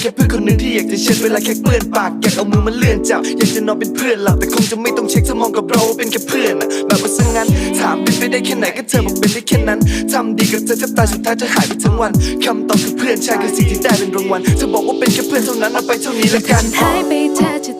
แค่เพื่อนคนหนึ่งที่อยากจะเช็ดเวลาแค่เปื้อนปากอยากเอามือมาเลื่อนจับอยากจะนอนเป็นเพื่อนหลับแต่คงจะไม่ต้องเช็คสมองกับเราเป็นแค่เพื่อนอะแบบว่าซะงั้นถามเป็นไปได้แค่ไหนก็เธอบอกเป็นได้แค่นั้นทำดีกับเธอแทบตายสุดท้ายเธอหายไปทั้งวันคำตอบคือเพื่อนใช่คือสิ่งที่ได้เป็นรางวัลเธอบอกว่าเป็นแค่เพื่อนเท่านั้นเอาไปเท่านี้ละกันหายไปแทบจะ